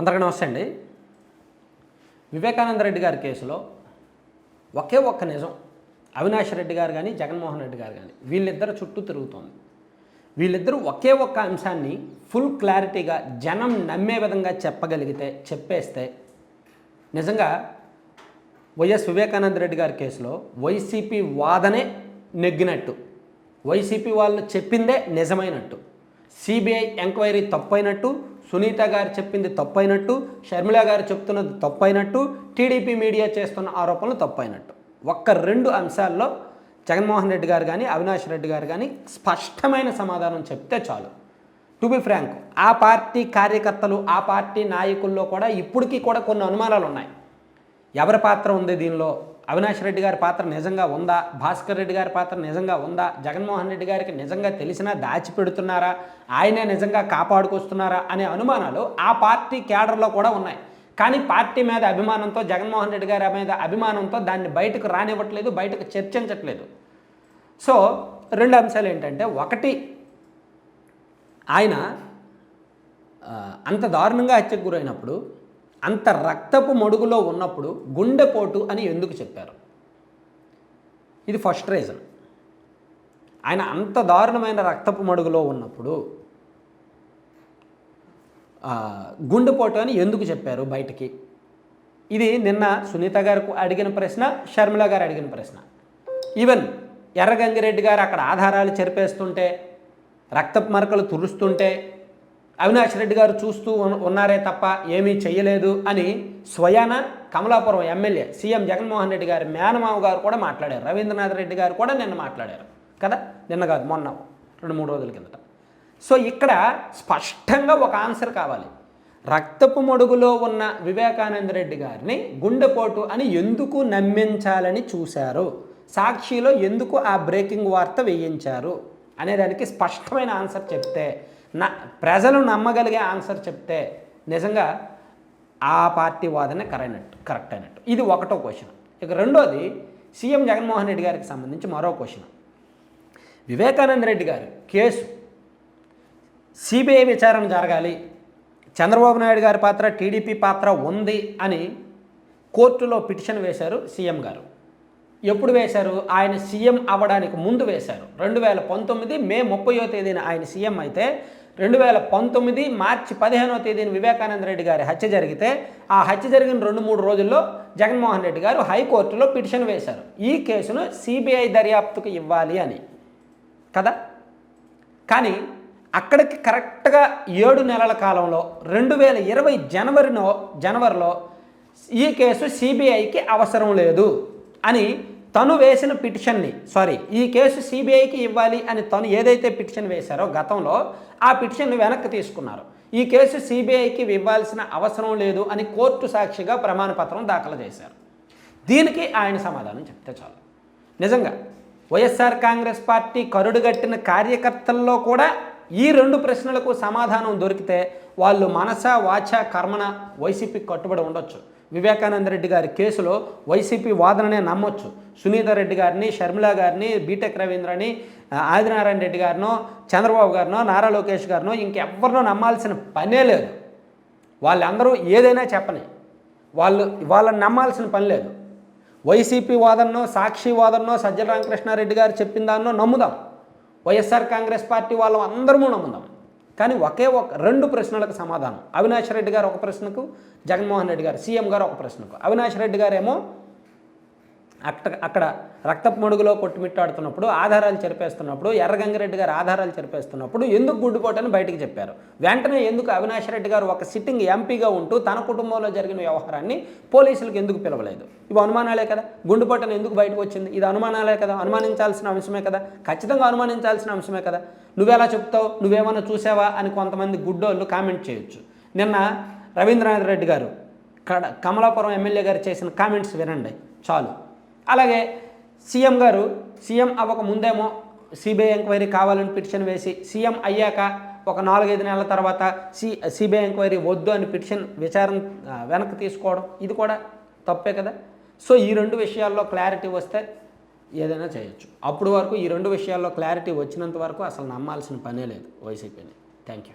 అందరికీ నమస్తే అండి. వివేకానంద రెడ్డి గారి కేసులో ఒకే ఒక్క నిజం. అవినాష్ రెడ్డి గారు కానీ జగన్మోహన్ రెడ్డి గారు కానీ వీళ్ళిద్దరు చుట్టూ తిరుగుతోంది. వీళ్ళిద్దరూ ఒకే ఒక్క అంశాన్ని ఫుల్ క్లారిటీగా జనం నమ్మే విధంగా చెప్పగలిగితే చెప్పేస్తే నిజంగా వైఎస్ వివేకానంద రెడ్డి గారి కేసులో వైసీపీ వాదనే నెగ్గినట్టు. వైసీపీ వాళ్ళు చెప్పిందే నిజమైనట్టు. సిబిఐ ఎంక్వైరీ తప్పైనట్టు. సునీత గారు చెప్పింది తప్పైనట్టు షర్మిల గారు చెప్తున్నది తప్పైనట్టు టీడీపీ మీడియా చేస్తున్న ఆరోపణలు తప్పైనట్టు. ఒక్క రెండు అంశాల్లో జగన్మోహన్ రెడ్డి గారు కానీ అవినాష్ రెడ్డి గారు కానీ స్పష్టమైన సమాధానం చెప్తే చాలు. టు బి ఫ్రాంక్ ఆ పార్టీ కార్యకర్తలు ఆ పార్టీ నాయకుల్లో కూడా ఇప్పటికీ కూడా కొన్ని అనుమానాలు ఉన్నాయి ఎవరి పాత్ర ఉంది దీనిలో? అవినాష్ రెడ్డి గారి పాత్ర నిజంగా ఉందా? భాస్కర్ రెడ్డి గారి పాత్ర నిజంగా ఉందా? జగన్మోహన్ రెడ్డి గారికి నిజంగా తెలిసినా దాచిపెడుతున్నారా? ఆయనే నిజంగా కాపాడుకొస్తున్నారా అనే అనుమానాలు ఆ పార్టీ క్యాడర్లో కూడా ఉన్నాయి. కానీ పార్టీ మీద అభిమానంతో జగన్మోహన్ రెడ్డి గారి మీద అభిమానంతో దాన్ని బయటకు రానివ్వట్లేదు బయటకు చర్చించట్లేదు. సో రెండు అంశాలు ఏంటంటే ఒకటి ఆయన అంత దారుణంగా హత్యకు గురైనప్పుడు అంత రక్తపు మడుగులో ఉన్నప్పుడు గుండెపోటు అని ఎందుకు చెప్పారు? ఇది ఫస్ట్ రీజన్. ఆయన అంత దారుణమైన రక్తపు మడుగులో ఉన్నప్పుడు గుండెపోటు అని ఎందుకు చెప్పారు బయటికి? ఇది నిన్న సునీత గారికి అడిగిన ప్రశ్న షర్మిల గారు అడిగిన ప్రశ్న. ఈవెన్ ఎర్రగంగిరెడ్డి గారు అక్కడ ఆధారాలు చెరిపేస్తుంటే రక్తపు మరకలు తురుస్తుంటే అవినాష్ రెడ్డి గారు చూస్తూ ఉన్నారే తప్ప ఏమీ చేయలేదు అని స్వయాన కమలాపురం ఎమ్మెల్యే సీఎం జగన్మోహన్ రెడ్డి గారి మేనమామ గారు కూడా మాట్లాడారు. రవీంద్రనాథ్ రెడ్డి గారు కూడా నిన్న మాట్లాడారు. కదా? నిన్న కాదు మొన్న రెండు మూడు రోజుల కిందట. సో ఇక్కడ స్పష్టంగా ఒక ఆన్సర్ కావాలి. రక్తపు మడుగులో ఉన్న వివేకానంద రెడ్డి గారిని గుండెపోటు అని ఎందుకు నమ్మించాలని చూశారు? సాక్షిలో ఎందుకు ఆ బ్రేకింగ్ వార్త వేయించారు? అనేదానికి స్పష్టమైన ఆన్సర్ చెప్తే నా ప్రజలు నమ్మగలిగే ఆన్సర్ చెప్తే నిజంగా ఆ పార్టీ వాదన కరైనట్టు కరెక్ట్ అయినట్టు. ఇది ఒకటో క్వశ్చన్. ఇక రెండోది సీఎం జగన్మోహన్ రెడ్డి గారికి సంబంధించి మరో క్వశ్చన్. వివేకానంద రెడ్డి గారు కేసు సిబిఐ విచారణ జరగాలి చంద్రబాబు నాయుడు గారి పాత్ర టీడీపీ పాత్ర ఉంది అని కోర్టులో పిటిషన్ వేశారు సీఎం గారు. ఎప్పుడు వేశారు? ఆయన సీఎం అవ్వడానికి ముందు వేశారు. రెండు వేల పంతొమ్మిది మే ముప్పయో తేదీన ఆయన సీఎం అయితే రెండు వేల పంతొమ్మిది మార్చి పదిహేనో తేదీన వివేకానంద రెడ్డి గారి హత్య జరిగితే ఆ హత్య జరిగిన రెండు మూడు రోజుల్లో జగన్మోహన్ రెడ్డి గారు హైకోర్టులో పిటిషన్ వేశారు. ఈ కేసును సిబిఐ దర్యాప్తుకు ఇవ్వాలి అని. కదా? కానీ అక్కడికి కరెక్ట్గా ఏడు నెలల కాలంలో రెండు వేల ఇరవై జనవరిలో జనవరిలో ఈ కేసు సిబిఐకి అవసరం లేదు అని తను వేసిన పిటిషన్ని సారీ ఈ కేసు సిబిఐకి ఇవ్వాలి అని తను ఏదైతే పిటిషన్ వేశారో గతంలో ఆ పిటిషన్ని వెనక్కి తీసుకున్నారు. ఈ కేసు సిబిఐకి ఇవ్వాల్సిన అవసరం లేదు అని కోర్టు సాక్షిగా ప్రమాణపత్రం దాఖలు చేశారు. దీనికి ఆయన సమాధానం చెప్తే చాలు. నిజంగా వైఎస్ఆర్ కాంగ్రెస్ పార్టీ కరుడుగట్టిన కార్యకర్తల్లో కూడా ఈ రెండు ప్రశ్నలకు సమాధానం దొరికితే వాళ్ళు మనస వాచ కర్మన వైసీపీకి కట్టుబడి ఉండొచ్చు. వివేకానంద రెడ్డి గారి కేసులో వైసీపీ వాదననే నమ్మొచ్చు. సునీత రెడ్డి గారిని షర్మిల గారిని బీటెక్ రవీంద్రని ఆదినారాయణ రెడ్డి గారినో చంద్రబాబు గారినో నారా లోకేష్ గారినో ఇంకెవ్వరినో నమ్మాల్సిన పనే లేదు. వాళ్ళందరూ ఏదైనా చెప్పని వాళ్ళు వాళ్ళని నమ్మాల్సిన పని లేదు. వైసీపీ వాదనో సాక్షి వాదనో సజ్జల రామకృష్ణారెడ్డి గారు చెప్పిన దాన్నో నమ్ముదాం. వైఎస్ఆర్ కాంగ్రెస్ పార్టీ వాళ్ళం అందరము నమ్ముదాం. కానీ ఒకే ఒక రెండు ప్రశ్నలకు సమాధానం. అవినాష్ రెడ్డి గారు ఒక ప్రశ్నకు జగన్మోహన్ రెడ్డి గారు సీఎం గారు ఒక ప్రశ్నకు. అవినాష్ రెడ్డి గారేమో అక్కడ అక్కడ రక్తపు మడుగులో కొట్టుమిట్టాడుతున్నప్పుడు ఆధారాలు చెరిపేస్తున్నప్పుడు ఎర్రగంగిరెడ్డి గారు ఆధారాలు చెరిపేస్తున్నప్పుడు ఎందుకు గుడ్డుపోటని బయటికి చెప్పారు. వెంటనే ఎందుకు అవినాష్ రెడ్డి గారు ఒక సిట్టింగ్ ఎంపీగా ఉంటూ తన కుటుంబంలో జరిగిన వ్యవహారాన్ని పోలీసులకు ఎందుకు పిలవలేదు? ఇవి అనుమానాలే కదా? గుండుపోటను ఎందుకు బయటకు వచ్చింది? ఇది అనుమానాలే కదా? అనుమానించాల్సిన అంశమే కదా? ఖచ్చితంగా అనుమానించాల్సిన అంశమే కదా? నువ్వెలా చెప్తావు? నువ్వేమైనా చూసావా? అని కొంతమంది గుడ్డోళ్ళు కామెంట్ చేయొచ్చు. నిన్న రవీంద్రనాథ్ రెడ్డి గారు కడ కమలాపురం ఎమ్మెల్యే గారు చేసిన కామెంట్స్ వినండి. చాలు. అలాగే సీఎం గారు సీఎం అవ్వక ముందేమో సిబిఐ ఎంక్వైరీ కావాలని పిటిషన్ వేసి సీఎం అయ్యాక ఒక నాలుగైదు నెలల తర్వాత సి సిబిఐ ఎంక్వైరీ వద్దు అని పిటిషన్ విచారణ వెనక్కి తీసుకోవడం ఇది కూడా తప్పే కదా? సో ఈ రెండు విషయాల్లో క్లారిటీ వస్తే ఏదైనా చేయొచ్చు. అప్పుడు వరకు ఈ రెండు విషయాల్లో క్లారిటీ వచ్చినంత వరకు అసలు నమ్మాల్సిన పనే లేదు వైసీపీని. Thank you